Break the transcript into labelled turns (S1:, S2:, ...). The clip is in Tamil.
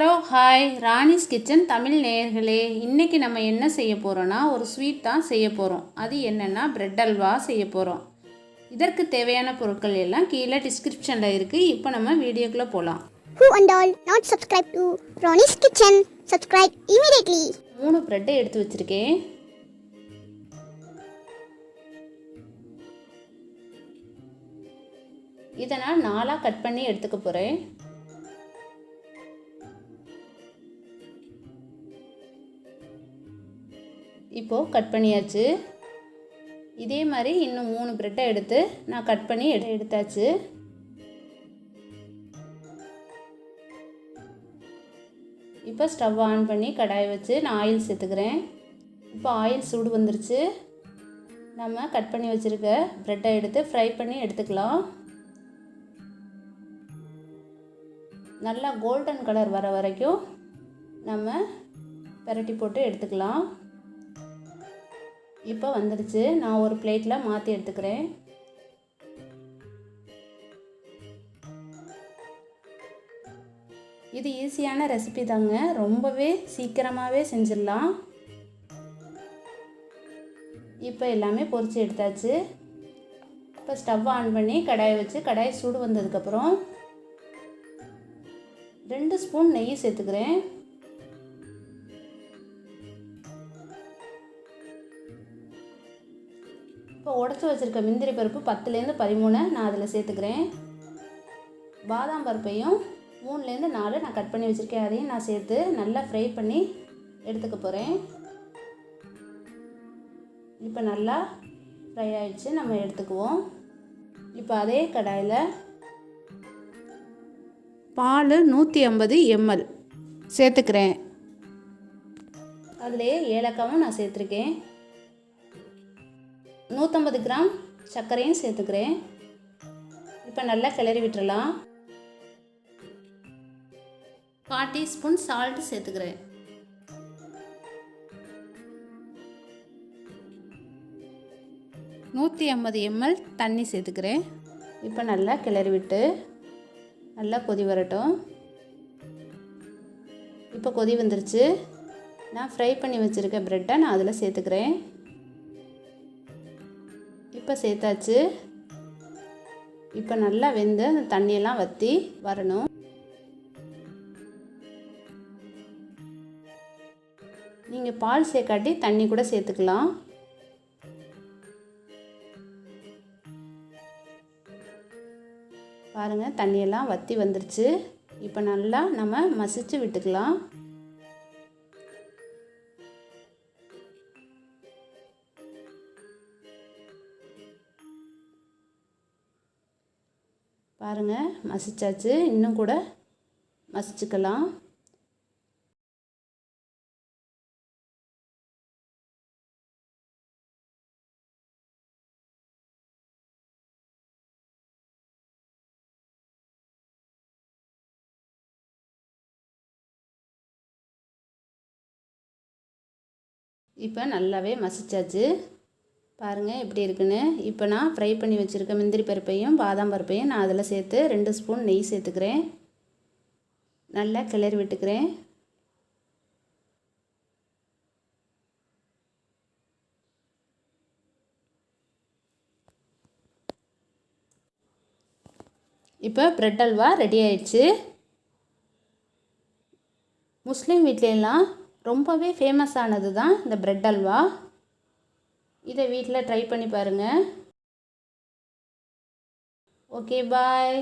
S1: ஹாய். ராணிஸ் கிச்சன் தமிழ் நேயர்களே இன்றைக்கி நம்ம என்ன செய்ய போகிறோன்னா ஒரு ஸ்வீட் தான் செய்ய போகிறோம் அது என்னென்னா பிரெட் அல்வா செய்ய போகிறோம் இதற்கு தேவையான பொருட்கள் எல்லாம் கீழே டிஸ்கிரிப்ஷனில் இருக்குது இப்போ நம்ம வீடியோக்குள்ளே போகலாம்
S2: Who and all not subscribe to Ronnie's Kitchen? Subscribe immediately.
S1: மூணு ப்ரெட்டை எடுத்து வச்சுருக்கேன். இதை நான் நாலாக கட் பண்ணி எடுத்துக்க போகிறேன் இப்போது கட் பண்ணியாச்சு. இதே மாதிரி இன்னும் மூணு ப்ரெட்டை எடுத்து நான் கட் பண்ணி எடு எடுத்தாச்சு. இப்போ ஸ்டவ் ஆன் பண்ணி கடாய் வச்சு நான் ஆயில் சேர்த்துக்கிறேன். இப்போ ஆயில் சூடு வந்துருச்சு. நம்ம கட் பண்ணி வச்சுருக்க ப்ரெட்டை எடுத்து ஃப்ரை பண்ணி எடுத்துக்கலாம். நல்லா கோல்டன் கலர் வர வரைக்கும் நம்ம பெரட்டி போட்டு எடுத்துக்கலாம். இப்போ வந்துடுச்சு. நான் ஒரு பிளேட்டில் மாற்றி எடுத்துக்கிறேன். இது ஈஸியான ரெசிபி தாங்க. ரொம்பவே சீக்கிரமாகவே செஞ்சிடலாம். இப்போ எல்லாமே பொறிச்சு எடுத்தாச்சு. இப்போ ஸ்டவ் ஆன் பண்ணி கடாயை வச்சு கடாய் சூடு வந்ததுக்கப்புறம் ரெண்டு ஸ்பூன் நெய் சேர்த்துக்கிறேன். உடச்சி வச்சுருக்க முந்திரி பருப்பு பத்துலேருந்து பதிமூணு நான் அதில் சேர்த்துக்கிறேன். பாதாம் பருப்பையும் மூணுலேருந்து நாலு நான் கட் பண்ணி வச்சுருக்கேன். அதையும் நான் சேர்த்து நல்லா ஃப்ரை பண்ணி எடுத்துக்க போகிறேன் இப்போ நல்லா ஃப்ரை ஆகிடுச்சு நம்ம எடுத்துக்குவோம். இப்போ அதே கடாயில் பால் நூற்றி ஐம்பது எம்எல் சேர்த்துக்கிறேன். அதிலே ஏலக்காவும் நான் சேர்த்துருக்கேன். நூற்றம்பது கிராம் சர்க்கரையும் சேர்த்துக்கிறேன். இப்போ நல்லா கிளறி விட்டுறலாம். கால் டீஸ்பூன் சால்ட்டு சேர்த்துக்கிறேன். நூற்றி ஐம்பது எம்எல் தண்ணி சேர்த்துக்கிறேன். இப்போ நல்லா கிளறி விட்டு நல்லா கொதி வரட்டும். இப்போ கொதி வந்துருச்சு. நான் ஃப்ரை பண்ணி வச்சுருக்க ப்ரெட்டை நான் அதில் சேர்த்துக்கிறேன். இப்போ சேர்த்தாச்சு. இப்போ நல்லா வெந்து அந்த தண்ணியெல்லாம் வற்றி வரணும். நீங்கள் பால் சேர்க்காட்டி தண்ணி கூட சேர்த்துக்கலாம். பாருங்கள் தண்ணியெல்லாம் வற்றி வந்துருச்சு. இப்போ நல்லா நம்ம மசித்து விட்டுக்கலாம். பாருங்கள் மசிச்சாச்சு. இன்னும் கூட மசிச்சுக்கலாம். இப்போ நல்லாவே மசிச்சாச்சு. பாருங்கள் எப்படி இருக்குன்னு. இப்போ நான் ஃப்ரை பண்ணி வச்சுருக்க முந்திரி பருப்பையும் பாதாம் பருப்பையும் நான் அதில் சேர்த்து ரெண்டு ஸ்பூன் நெய் சேர்த்துக்கிறேன். நல்லா கிளறி விட்டுக்கிறேன். இப்போ ப்ரெட் அல்வா ரெடி ஆயிடுச்சு. முஸ்லீம் வீட்லலாம் ரொம்பவே ஃபேமஸ் ஆனது தான் இந்த ப்ரெட் அல்வா. இதை வீட்டில் ட்ரை பண்ணி பாருங்கள் ஓகே பாய்